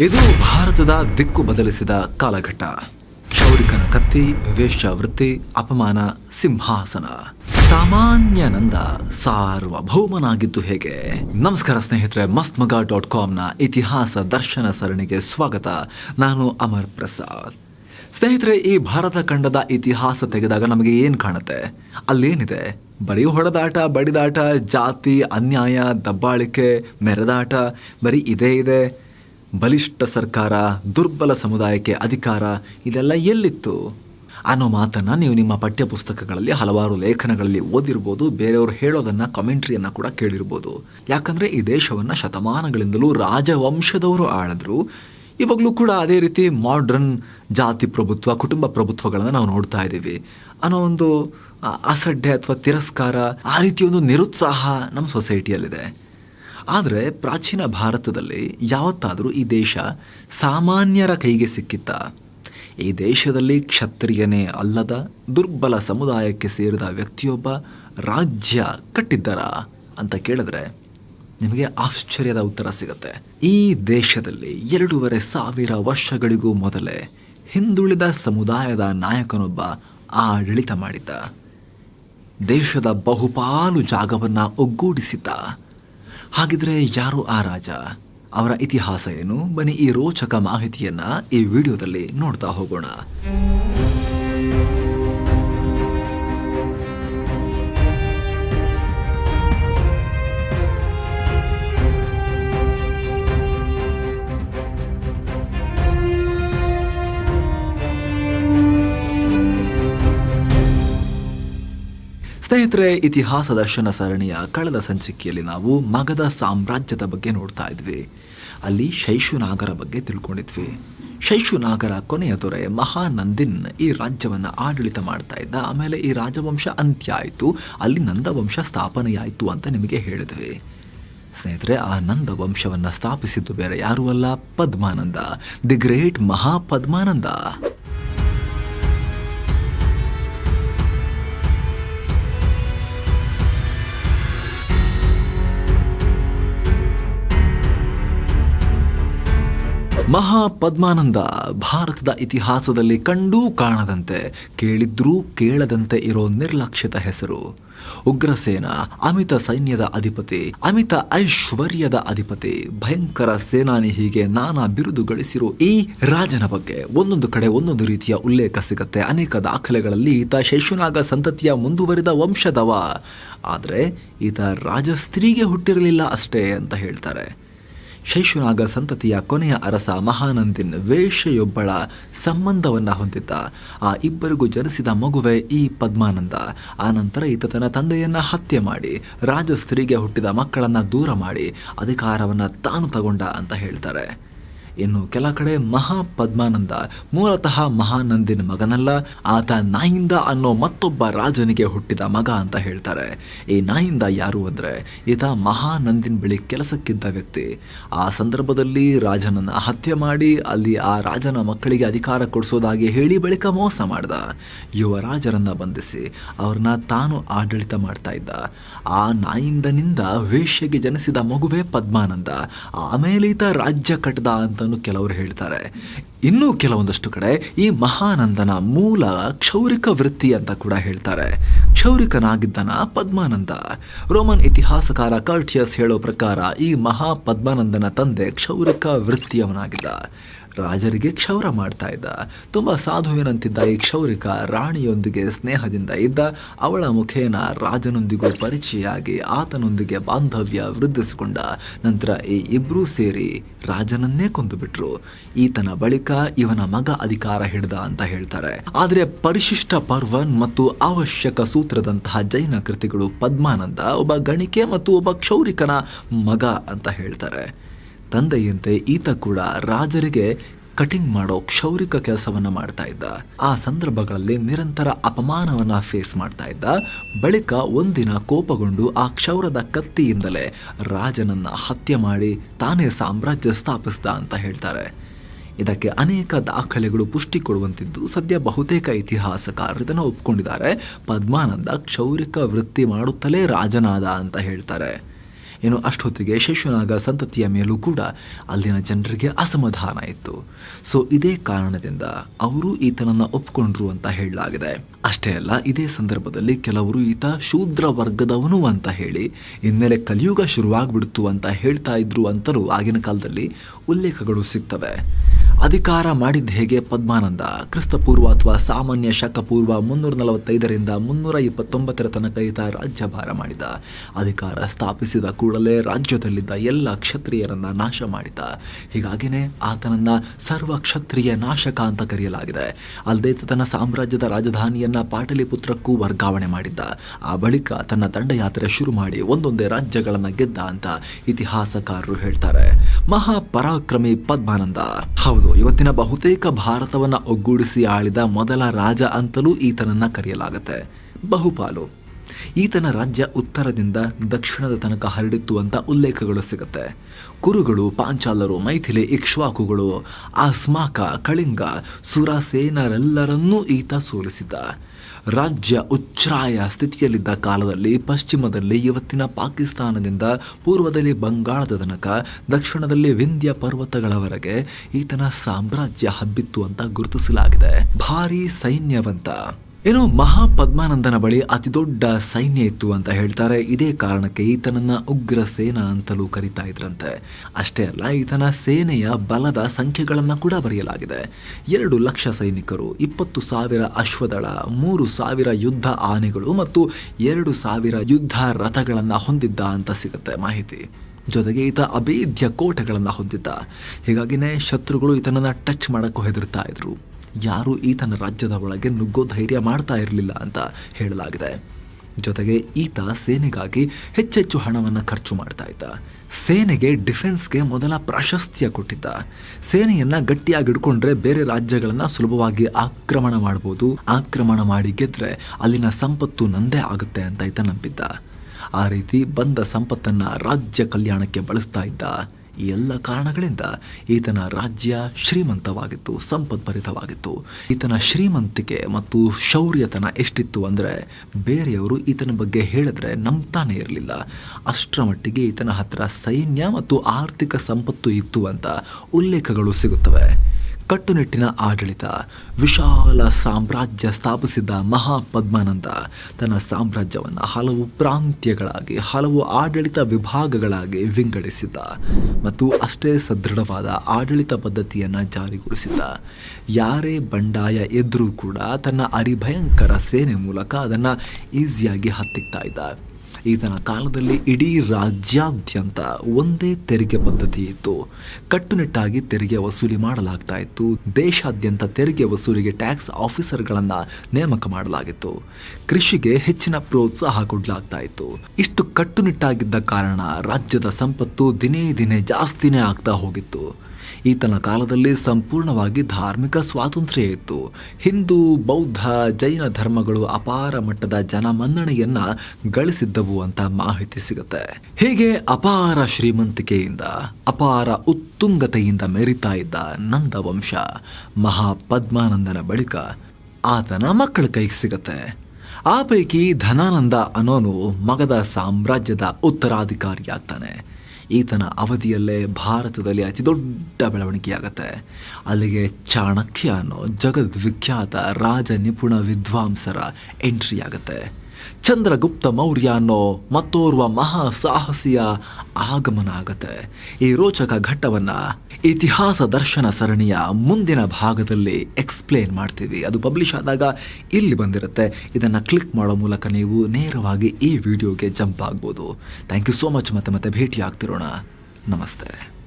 ಇದು ಭಾರತದ ದಿಕ್ಕು ಬದಲಿಸಿದ ಕಾಲಘಟ್ಟ. ಕ್ಷೌರಿಕನ ಕತ್ತಿ, ವೇಶ್ಯಾವೃತ್ತಿ, ಅಪಮಾನ, ಸಿಂಹಾಸನ. ಸಾಮಾನ್ಯನಂದ ಸಾರ್ವಭೌಮನಾಗಿದ್ದು ಹೇಗೆ? ನಮಸ್ಕಾರ ಸ್ನೇಹಿತರೆ ಮಸ್ತ್ ಮಗ ಡಾಟ್ ಕಾಮ್ನ ಇತಿಹಾಸ ದರ್ಶನ ಸರಣಿಗೆ ಸ್ವಾಗತ. ನಾನು ಅಮರ್ ಪ್ರಸಾದ್. ಸ್ನೇಹಿತರೆ, ಈ ಭಾರತ ಖಂಡದ ಇತಿಹಾಸ ತೆಗೆದಾಗ ನಮಗೆ ಏನು ಕಾಣುತ್ತೆ? ಅಲ್ಲೇನಿದೆ? ಬರೀ ಹೊಡೆದಾಟ, ಬಡಿದಾಟ, ಜಾತಿ, ಅನ್ಯಾಯ, ದಬ್ಬಾಳಿಕೆ, ಮೆರೆದಾಟ, ಬರೀ ಇದೇ ಇದೆ. ಬಲಿಷ್ಠ ಸರ್ಕಾರ, ದುರ್ಬಲ ಸಮುದಾಯಕ್ಕೆ ಅಧಿಕಾರ, ಇದೆಲ್ಲ ಎಲ್ಲಿತ್ತು? ಅನ್ನೋ ಮಾತನ್ನು ನೀವು ನಿಮ್ಮ ಪಠ್ಯಪುಸ್ತಕಗಳಲ್ಲಿ, ಹಲವಾರು ಲೇಖನಗಳಲ್ಲಿ ಓದಿರ್ಬೋದು, ಬೇರೆಯವರು ಹೇಳೋದನ್ನು ಕಮೆಂಟ್ರಿಯನ್ನು ಕೂಡ ಕೇಳಿರ್ಬೋದು. ಯಾಕಂದರೆ ಈ ದೇಶವನ್ನು ಶತಮಾನಗಳಿಂದಲೂ ರಾಜವಂಶದವರು ಆಳಿದ್ರು. ಇವಾಗಲೂ ಕೂಡ ಅದೇ ರೀತಿ ಮಾಡ್ರನ್ ಜಾತಿ ಪ್ರಭುತ್ವ, ಕುಟುಂಬ ಪ್ರಭುತ್ವಗಳನ್ನು ನಾವು ನೋಡ್ತಾ ಇದ್ದೀವಿ. ಅನ್ನೋ ಒಂದು ಅಸಡ್ಡೆ ಅಥವಾ ತಿರಸ್ಕಾರ, ಆ ರೀತಿಯ ಒಂದು ನಿರುತ್ಸಾಹ ನಮ್ಮ ಸೊಸೈಟಿಯಲ್ಲಿದೆ ಆದರೆ ಪ್ರಾಚೀನ ಭಾರತದಲ್ಲಿ ಯಾವತ್ತಾದರೂ ಈ ದೇಶ ಸಾಮಾನ್ಯರ ಕೈಗೆ ಸಿಕ್ಕಿತ್ತ. ಈ ದೇಶದಲ್ಲಿ ಕ್ಷತ್ರಿಯನೇ ಅಲ್ಲದ ದುರ್ಬಲ ಸಮುದಾಯಕ್ಕೆ ಸೇರಿದ ವ್ಯಕ್ತಿಯೊಬ್ಬ ರಾಜ್ಯ ಕಟ್ಟಿದ್ದರ ಅಂತ ಕೇಳಿದ್ರೆ ನಿಮಗೆ ಆಶ್ಚರ್ಯದ ಉತ್ತರ ಸಿಗುತ್ತೆ. ಈ ದೇಶದಲ್ಲಿ ಎರಡೂವರೆ ಸಾವಿರ ವರ್ಷಗಳಿಗೂ ಮೊದಲೇ ಹಿಂದುಳಿದ ಸಮುದಾಯದ ನಾಯಕನೊಬ್ಬ ಆಡಳಿತ ಮಾಡಿದ್ದ. ದೇಶದ ಬಹುಪಾಲು ಜಾಗವನ್ನು ಒಗ್ಗೂಡಿಸಿದ್ದ. ಹಾಗಿದ್ರೆ ಯಾರು ಆ ರಾಜ? ಅವರ ಇತಿಹಾಸ ಏನು? ಬನ್ನಿ ಈ ರೋಚಕ ಮಾಹಿತಿಯನ್ನ ಈ ವಿಡಿಯೋದಲ್ಲಿ ನೋಡ್ತಾ ಹೋಗೋಣ. ಸ್ನೇಹಿತರೆ, ಇತಿಹಾಸ ದರ್ಶನ ಸರಣಿಯ ಕಳೆದ ಸಂಚಿಕೆಯಲ್ಲಿ ನಾವು ಮಗಧ ಸಾಮ್ರಾಜ್ಯದ ಬಗ್ಗೆ ನೋಡ್ತಾ ಇದ್ವಿ. ಅಲ್ಲಿ ಶೈಶುನಾಗರ ಬಗ್ಗೆ ತಿಳ್ಕೊಂಡಿದ್ವಿ. ಶೈಶುನಾಗರ ಕೊನೆಯ ದೊರೆ ಮಹಾನಂದಿನ್ ಈ ರಾಜ್ಯವನ್ನು ಆಡಳಿತ ಮಾಡ್ತಾ ಇದ್ದ. ಆಮೇಲೆ ಈ ರಾಜವಂಶ ಅಂತ್ಯ ಆಯಿತು. ಅಲ್ಲಿ ನಂದವಂಶ ಸ್ಥಾಪನೆಯಾಯಿತು ಅಂತ ನಿಮಗೆ ಹೇಳಿದ್ವಿ. ಸ್ನೇಹಿತರೆ, ಆ ನಂದ ವಂಶವನ್ನು ಸ್ಥಾಪಿಸಿದ್ದು ಬೇರೆ ಯಾರೂ ಅಲ್ಲ. ಪದ್ಮಾನಂದ. The great ಮಹಾಪದ್ಮಾನಂದ. ಮಹಾಪದ್ಮಾನಂದ ಭಾರತದ ಇತಿಹಾಸದಲ್ಲಿ ಕಂಡೂ ಕಾಣದಂತೆ, ಕೇಳಿದ್ರೂ ಕೇಳದಂತೆ ಇರೋ ನಿರ್ಲಕ್ಷಿತ ಹೆಸರು. ಉಗ್ರಸೇನ ಅಮಿತ ಸೈನ್ಯದ ಅಧಿಪತಿ, ಅಮಿತ ಐಶ್ವರ್ಯದ ಅಧಿಪತಿ, ಭಯಂಕರ ಸೇನಾನಿ ಹೀಗೆ ನಾನಾ ಬಿರುದು ಗಳಿಸಿರೋ ಈ ರಾಜನ ಬಗ್ಗೆ ಒಂದೊಂದು ಕಡೆ ಒಂದೊಂದು ರೀತಿಯ ಉಲ್ಲೇಖ ಸಿಗುತ್ತೆ. ಅನೇಕ ದಾಖಲೆಗಳಲ್ಲಿ ಈತ ಶೈಶುನಾಗ ಸಂತತಿಯ ಮುಂದುವರಿದ ವಂಶದವ. ಆದರೆ, ಈತ ರಾಜಸ್ತ್ರೀಗೆ ಹುಟ್ಟಿರಲಿಲ್ಲ ಅಷ್ಟೇ ಅಂತ ಹೇಳ್ತಾರೆ. ಶೈಶುನಾಗ ಸಂತತಿಯ ಕೊನೆಯ ಅರಸ ಮಹಾನಂದಿನ್ ವೇಷೆಯೊಬ್ಬಳ ಸಂಬಂಧವನ್ನ ಹೊಂದಿದ್ದ. ಆ ಇಬ್ಬರಿಗೂ ಜನಿಸಿದ ಮಗುವೆ ಈ ಪದ್ಮಾನಂದ. ಆನಂತರ ಈತ ತನ್ನ ತಂದೆಯನ್ನ ಹತ್ಯೆ ಮಾಡಿ ರಾಜಸ್ತ್ರೀಗೆ ಹುಟ್ಟಿದ ಮಕ್ಕಳನ್ನ ದೂರ ಮಾಡಿ, ಅಧಿಕಾರವನ್ನ ತಾನು ತಗೊಂಡ ಅಂತ ಹೇಳ್ತಾರೆ. ಇನ್ನು ಕೆಲ ಕಡೆ ಮಹಾ ಪದ್ಮಾನಂದ ಮೂಲತಃ ಮಹಾನಂದಿನ ಮಗನಲ್ಲ, ಆತ ನಾಯಿಂದ ಅನ್ನೋ ಮತ್ತೊಬ್ಬ ರಾಜನಿಗೆ ಹುಟ್ಟಿದ ಮಗ ಅಂತ ಹೇಳ್ತಾರೆ. ಈ ನಾಯಿಂದ ಯಾರು ಅಂದ್ರೆ, ಈತ ಮಹಾನಂದಿನ ಬಳಿ ಕೆಲಸಕ್ಕಿದ್ದ ವ್ಯಕ್ತಿ. ಆ ಸಂದರ್ಭದಲ್ಲಿ ರಾಜನನ್ನ ಹತ್ಯೆ ಮಾಡಿ, ಅಲ್ಲಿ ಆ ರಾಜನ ಮಕ್ಕಳಿಗೆ ಅಧಿಕಾರ ಕೊಡಿಸೋದಾಗಿ ಹೇಳಿ ಬಳಿಕ ಮೋಸ ಮಾಡ್ದ. ಯುವರಾಜರನ್ನ ಬಂಧಿಸಿ, ಅವ್ರನ್ನ ತಾನು ಆಡಳಿತ ಮಾಡ್ತಾ ಇದ್ದ. ಆ ನಾಯಿಂದನಿಂದ ವೇಷ್ಯಗೆ ಜನಿಸಿದ ಮಗುವೇ ಪದ್ಮಾನಂದ. ಆಮೇಲೆ ಈತ ರಾಜ್ಯ ಕಟ್ಟದ ಅಂತಲೂ ಕೆಲವರು ಹೇಳ್ತಾರೆ. ಇನ್ನೂ ಕೆಲವೊಂದಷ್ಟು ಕಡೆ ಈ ಮಹಾನಂದನ ಮೂಲ ಕ್ಷೌರಿಕ ವೃತ್ತಿ ಅಂತ ಕೂಡ ಹೇಳ್ತಾರೆ. ಕ್ಷೌರಿಕನಾಗಿದ್ದನ ಪದ್ಮಾನಂದ. ರೋಮನ್ ಇತಿಹಾಸಕಾರ ಕಾರ್ಟಿಯಸ್ ಹೇಳೋ ಪ್ರಕಾರ ಈ ಮಹಾ ಪದ್ಮಾನಂದನ ತಂದೆ ಕ್ಷೌರಿಕ ವೃತ್ತಿಯವನಾಗಿದ್ದ. ರಾಜರಿಗೆ ಕ್ಷೌರ ಮಾಡ್ತಾ ಇದ್ದ. ತುಂಬ ಸಾಧುವಿನಂತಿದ್ದ ಈ ಕ್ಷೌರಿಕ ರಾಣಿಯೊಂದಿಗೆ ಸ್ನೇಹದಿಂದ ಇದ್ದ. ಅವಳ ಮುಖೇನ ರಾಜನೊಂದಿಗೂ ಪರಿಚಯ ಆಗಿ ಆತನೊಂದಿಗೆ ಬಾಂಧವ್ಯ ವೃದ್ಧಿಸಿಕೊಂಡ. ನಂತರ ಈ ಇಬ್ರೂ ಸೇರಿ ರಾಜನನ್ನೇ ಕೊಂದುಬಿಟ್ರು. ಈತನ ಬಳಿಕ ಇವನ ಮಗ ಅಧಿಕಾರ ಹಿಡಿದ ಅಂತ ಹೇಳ್ತಾರೆ. ಆದರೆ ಪರಿಶಿಷ್ಟ ಪರ್ವನ್ ಮತ್ತು ಅವಶ್ಯಕ ಸೂತ್ರದಂತಹ ಜೈನ ಕೃತಿಗಳು ಪದ್ಮಾನಂದ, ಒಬ್ಬ ಗಣಿಕೆ ಮತ್ತು ಒಬ್ಬ ಕ್ಷೌರಿಕನ ಮಗ ಅಂತ ಹೇಳ್ತಾರೆ. ತಂದೆಯಂತೆ ಈತ ಕೂಡ ರಾಜರಿಗೆ ಕಟಿಂಗ್ ಮಾಡೋ ಕ್ಷೌರಿಕ ಕೆಲಸವನ್ನ ಮಾಡ್ತಾ ಇದ್ದ. ಆ ಸಂದರ್ಭಗಳಲ್ಲಿ ನಿರಂತರ ಅಪಮಾನವನ್ನ ಫೇಸ್ ಮಾಡ್ತಾ ಇದ್ದ. ಬಳಿಕ ಒಂದಿನ ಕೋಪಗೊಂಡು ಆ ಕ್ಷೌರದ ಕತ್ತಿಯಿಂದಲೇ ರಾಜನನ್ನ ಹತ್ಯೆ ಮಾಡಿ ತಾನೇ ಸಾಮ್ರಾಜ್ಯ ಸ್ಥಾಪಿಸ್ದ ಅಂತ ಹೇಳ್ತಾರೆ. ಇದಕ್ಕೆ ಅನೇಕ ದಾಖಲೆಗಳು ಪುಷ್ಟಿ ಕೊಡುವಂತಿದ್ದು ಸದ್ಯ ಬಹುತೇಕ ಇತಿಹಾಸಕಾರರು ಇದನ್ನು ಒಪ್ಕೊಂಡಿದ್ದಾರೆ. ಪದ್ಮಾನಂದ ಕ್ಷೌರಿಕ ವೃತ್ತಿ ಮಾಡುತ್ತಲೇ ರಾಜನಾದ ಅಂತ ಹೇಳ್ತಾರೆ. ಏನು ಅಷ್ಟೊತ್ತಿಗೆ ಶಿಶುನಾಗ ಸಂತತಿಯ ಮೇಲೂ ಕೂಡ ಅಲ್ಲಿನ ಜನರಿಗೆ ಅಸಮಾಧಾನ ಇತ್ತು. ಸೊ, ಇದೇ ಕಾರಣದಿಂದ ಅವರು ಈತನನ್ನು ಒಪ್ಪಿಕೊಂಡ್ರು ಅಂತ ಹೇಳಲಾಗಿದೆ. ಅಷ್ಟೇ ಅಲ್ಲ, ಇದೇ ಸಂದರ್ಭದಲ್ಲಿ ಕೆಲವರು ಈತ ಶೂದ್ರ ವರ್ಗದವನು ಅಂತ ಹೇಳಿ ಇನ್ಮೇಲೆ ಕಲಿಯುಗ ಶುರುವಾಗ್ಬಿಡ್ತು ಅಂತ ಹೇಳ್ತಾ ಇದ್ರು ಅಂತಲೂ ಆಗಿನ ಕಾಲದಲ್ಲಿ ಉಲ್ಲೇಖಗಳು ಸಿಗ್ತವೆ. ಅಧಿಕಾರ ಮಾಡಿದ್ದ ಹೇಗೆ? ಪದ್ಮಾನಂದ. ಕ್ರಿಸ್ತಪೂರ್ವ ಅಥವಾ ಸಾಮಾನ್ಯ ಶಕಪೂರ್ವ ಮುನ್ನೂರ ನಲವತ್ತೈದರಿಂದ ಮುನ್ನೂರ ಇಪ್ಪತ್ತೊಂಬತ್ತರ ತನಕ ಈತ ರಾಜ್ಯಭಾರ ಮಾಡಿದ. ಅಧಿಕಾರ ಸ್ಥಾಪಿಸಿದ ಕೂಡಲೇ ರಾಜ್ಯದಲ್ಲಿದ್ದ ಎಲ್ಲ ಕ್ಷತ್ರಿಯರನ್ನ ನಾಶ ಮಾಡಿದ. ಹೀಗಾಗಿನೇ ಆತನನ್ನ ಸರ್ವ ಕ್ಷತ್ರಿಯ ನಾಶಕ ಅಂತ ಕರೆಯಲಾಗಿದೆ. ಅಲ್ಲದೆ ತನ್ನ ಸಾಮ್ರಾಜ್ಯದ ರಾಜಧಾನಿಯನ್ನ ಪಾಟಲಿಪುತ್ರಕ್ಕೂ ವರ್ಗಾವಣೆ ಮಾಡಿದ್ದ. ಆ ಬಳಿಕ ತನ್ನ ದಂಡಯಾತ್ರೆ ಶುರು ಮಾಡಿ ಒಂದೊಂದೇ ರಾಜ್ಯಗಳನ್ನ ಗೆದ್ದ ಅಂತ ಇತಿಹಾಸಕಾರರು ಹೇಳ್ತಾರೆ. ಮಹಾಪರಾಕ್ರಮಿ ಪದ್ಮಾನಂದ. ಹೌದು ಇವತ್ತಿನ ಬಹುತೇಕ ಭಾರತವನ್ನ ಒಗ್ಗೂಡಿಸಿ ಆಳಿದ ಮೊದಲ ರಾಜ ಅಂತಲೂ ಈತನನ್ನ ಕರೆಯಲಾಗುತ್ತೆ. ಬಹುಪಾಲು. ಈತನ ರಾಜ್ಯ ಉತ್ತರದಿಂದ ದಕ್ಷಿಣದ ತನಕ ಹರಡಿತ್ತು ಅಂತ ಉಲ್ಲೇಖಗಳು ಸಿಗುತ್ತೆ. ಕುರುಗಳು, ಪಾಂಚಾಲರು, ಮೈಥಿಲಿ, ಇಕ್ಷ್ವಾಕುಗಳು, ಆಸ್ಮಾಕ, ಕಳಿಂಗ, ಸುರಸೇನರೆಲ್ಲರನ್ನೂ ಈತ ಸೋಲಿಸಿದ ರಾಜ್ಯ ಉಚ್ಛ್ರಾಯ ಸ್ಥಿತಿಯಲ್ಲಿದ್ದ ಕಾಲದಲ್ಲಿ ಪಶ್ಚಿಮದಲ್ಲಿ ಇವತ್ತಿನ ಪಾಕಿಸ್ತಾನದಿಂದ ಪೂರ್ವದಲ್ಲಿ ಬಂಗಾಳದ ತನಕ, ದಕ್ಷಿಣದಲ್ಲಿ ವಿಂಧ್ಯ ಪರ್ವತಗಳವರೆಗೆ ಈತನ ಸಾಮ್ರಾಜ್ಯ ಹಬ್ಬಿತ್ತು ಅಂತ ಗುರುತಿಸಲಾಗಿದೆ. ಭಾರಿ ಸೈನ್ಯವಂತ. ಏನು ಮಹಾಪದ್ಮಾನಂದನ ಬಳಿ ಅತಿ ದೊಡ್ಡ ಸೈನ್ಯ ಇತ್ತು ಅಂತ ಹೇಳ್ತಾರೆ. ಇದೇ ಕಾರಣಕ್ಕೆ ಈತನನ್ನ ಉಗ್ರ ಸೇನಾ ಅಂತಲೂ ಕರೀತಾ ಇದ್ರಂತೆ. ಅಷ್ಟೇ ಅಲ್ಲ, ಈತನ ಸೇನೆಯ ಬಲದ ಸಂಖ್ಯೆಗಳನ್ನ ಕೂಡ ಬರೆಯಲಾಗಿದೆ. ಎರಡು ಲಕ್ಷ ಸೈನಿಕರು, ಇಪ್ಪತ್ತು ಸಾವಿರ ಅಶ್ವದಳ, ಮೂರು ಸಾವಿರ ಯುದ್ಧ ಆನೆಗಳು ಮತ್ತು ಎರಡು ಸಾವಿರ ಯುದ್ಧ ರಥಗಳನ್ನ ಹೊಂದಿದ್ದ ಅಂತ ಸಿಗುತ್ತೆ ಮಾಹಿತಿ. ಜೊತೆಗೆ ಈತ ಅಭೇದ್ಯ ಕೋಟೆಗಳನ್ನು ಹೊಂದಿದ್ದ. ಹೀಗಾಗಿನೇ ಶತ್ರುಗಳು ಈತನನ್ನ ಟಚ್ ಮಾಡೋಕ್ಕೂ ಹೆದರ್ತಾ ಇದ್ರು. ಯಾರು ಈತನ ರಾಜ್ಯದ ಒಳಗೆ ನುಗ್ಗೋ ಧೈರ್ಯ ಮಾಡ್ತಾ ಇರಲಿಲ್ಲ ಅಂತ ಹೇಳಲಾಗಿದೆ. ಜೊತೆಗೆ ಈತ ಸೇನೆಗಾಗಿ ಹೆಚ್ಚೆಚ್ಚು ಹಣವನ್ನು ಖರ್ಚು ಮಾಡ್ತಾ ಇದ್ದ. ಸೇನೆಗೆ ಡಿಫೆನ್ಸ್ಗೆ ಮೊದಲ ಪ್ರಾಶಸ್ತ್ಯ ಕೊಟ್ಟಿದ್ದ. ಸೇನೆಯನ್ನ ಗಟ್ಟಿಯಾಗಿ ಹಿಡ್ಕೊಂಡ್ರೆ ಬೇರೆ ರಾಜ್ಯಗಳನ್ನು ಸುಲಭವಾಗಿ ಆಕ್ರಮಣ ಮಾಡ್ಬೋದು. ಆಕ್ರಮಣ ಮಾಡಿ ಗೆದ್ರೆ ಅಲ್ಲಿನ ಸಂಪತ್ತು ನಂದೇ ಆಗುತ್ತೆ ಅಂತ ಈತ ನಂಬಿದ್ದ. ಆ ರೀತಿ ಬಂದ ಸಂಪತ್ತನ್ನ ರಾಜ್ಯ ಕಲ್ಯಾಣಕ್ಕೆ ಬಳಸ್ತಾ ಇದ್ದ. ಎಲ್ಲ ಕಾರಣಗಳಿಂದ ಈತನ ರಾಜ್ಯ ಶ್ರೀಮಂತವಾಗಿತ್ತು ಸಂಪದ್ಭರಿತವಾಗಿತ್ತು ಈತನ ಶ್ರೀಮಂತಿಕೆ ಮತ್ತು ಶೌರ್ಯತನ ಎಷ್ಟಿತ್ತು ಅಂದರೆ ಬೇರೆಯವರು ಈತನ ಬಗ್ಗೆ ಹೇಳಿದ್ರೆ ನಂಬ್ತಾನೆ ಇರಲಿಲ್ಲ. ಅಷ್ಟರ ಮಟ್ಟಿಗೆ ಈತನ ಹತ್ರ ಸೈನ್ಯ ಮತ್ತು ಆರ್ಥಿಕ ಸಂಪತ್ತು ಇತ್ತು ಅಂತ ಉಲ್ಲೇಖಗಳು ಸಿಗುತ್ತವೆ. ಕಟ್ಟುನಿಟ್ಟಿನ ಆಡಳಿತ ವಿಶಾಲ ಸಾಮ್ರಾಜ್ಯ ಸ್ಥಾಪಿಸಿದ ಮಹಾಪದ್ಮಾನಂದ ತನ್ನ ಸಾಮ್ರಾಜ್ಯವನ್ನು ಹಲವು ಪ್ರಾಂತ್ಯಗಳಾಗಿ, ಹಲವು ಆಡಳಿತ ವಿಭಾಗಗಳಾಗಿ ವಿಂಗಡಿಸಿದ್ದ ಮತ್ತು ಅಷ್ಟೇ ಸದೃಢವಾದ ಆಡಳಿತ ಪದ್ಧತಿಯನ್ನು ಜಾರಿಗೊಳಿಸಿದ್ದ. ಯಾರೇ ಬಂಡಾಯ ಎದ್ರೂ ಕೂಡ ತನ್ನ ಅರಿಭಯಂಕರ ಸೇನೆ ಮೂಲಕ ಅದನ್ನು ಈಸಿಯಾಗಿ ಹತ್ತಿಕ್ತಾ ಇದ್ದ. ಈತನ ಕಾಲದಲ್ಲಿ ಇಡೀ ರಾಜ್ಯಾದ್ಯಂತ ಒಂದೇ ತೆರಿಗೆ ಪದ್ಧತಿ ಇತ್ತು. ಕಟ್ಟುನಿಟ್ಟಾಗಿ ತೆರಿಗೆ ವಸೂಲಿ ಮಾಡಲಾಗ್ತಾ ಇತ್ತು. ದೇಶಾದ್ಯಂತ ತೆರಿಗೆ ವಸೂಲಿಗೆ ಟ್ಯಾಕ್ಸ್ ಆಫೀಸರ್ಗಳನ್ನು ನೇಮಕ ಮಾಡಲಾಗಿತ್ತು. ಕೃಷಿಗೆ ಹೆಚ್ಚಿನ ಪ್ರೋತ್ಸಾಹ ಕೊಡಲಾಗ್ತಾ ಇತ್ತು. ಇಷ್ಟು ಕಟ್ಟುನಿಟ್ಟಾಗಿದ್ದ ಕಾರಣ ರಾಜ್ಯದ ಸಂಪತ್ತು ದಿನೇ ದಿನೇ ಜಾಸ್ತಿನೇ ಆಗ್ತಾ ಹೋಗಿತ್ತು. ಈತನ ಕಾಲದಲ್ಲಿ ಸಂಪೂರ್ಣವಾಗಿ ಧಾರ್ಮಿಕ ಸ್ವಾತಂತ್ರ್ಯ ಇತ್ತು. ಹಿಂದೂ, ಬೌದ್ಧ, ಜೈನ ಧರ್ಮಗಳು ಅಪಾರ ಮಟ್ಟದ ಜನಮನ್ನಣೆಯನ್ನ ಗಳಿಸಿದ್ದವು ಅಂತ ಮಾಹಿತಿ ಸಿಗುತ್ತೆ. ಹೀಗೆ ಅಪಾರ ಶ್ರೀಮಂತಿಕೆಯಿಂದ, ಅಪಾರ ಉತ್ತುಂಗತೆಯಿಂದ ಮೆರಿತಾ ಇದ್ದ ನಂದ ವಂಶ ಮಹಾಪದ್ಮಾನಂದನ ಬಳಿಕ ಆತನ ಮಕ್ಕಳ ಕೈಗೆ ಸಿಗತ್ತೆ. ಆ ಪೈಕಿ ಧನಾನಂದ ಅನೋನು ಮಗದ ಸಾಮ್ರಾಜ್ಯದ ಉತ್ತರಾಧಿಕಾರಿಯಾಗ್ತಾನೆ. ಈತನ ಅವಧಿಯಲ್ಲೇ ಭಾರತದಲ್ಲಿ ಅತಿ ದೊಡ್ಡ ಬೆಳವಣಿಗೆಯಾಗತ್ತೆ. ಅಲ್ಲಿಗೆ ಚಾಣಕ್ಯ ಅನ್ನೋ ಜಗದ್ವಿಖ್ಯಾತ ರಾಜ ನಿಪುಣ ವಿದ್ವಾಂಸರ ಎಂಟ್ರಿ ಆಗತ್ತೆ ಚಂದ್ರಗುಪ್ತ ಮೌರ್ಯ ಅನ್ನೋ ಮತ್ತೋರ್ವ ಮಹಾ ಸಾಹಸಿಯ ಆಗಮನ ಆಗತ್ತೆ ಈ ರೋಚಕ ಘಟ್ಟವನ್ನು ಇತಿಹಾಸ ದರ್ಶನ ಸರಣಿಯ ಮುಂದಿನ ಭಾಗದಲ್ಲಿ ಎಕ್ಸ್ಪ್ಲೇನ್ ಮಾಡ್ತೀವಿ. ಅದು ಪಬ್ಲಿಷ್ ಆದಾಗ ಇಲ್ಲಿ ಬಂದಿರುತ್ತೆ. ಇದನ್ನು ಕ್ಲಿಕ್ ಮಾಡೋ ಮೂಲಕ ನೀವು ನೇರವಾಗಿ ಈ ವಿಡಿಯೋಗೆ ಜಂಪ್ ಆಗ್ಬೋದು. ಥ್ಯಾಂಕ್ ಯು ಸೋ ಮಚ್ ಮತ್ತೆ ಮತ್ತೆ ಭೇಟಿ ಆಗ್ತಿರೋಣ ನಮಸ್ತೆ.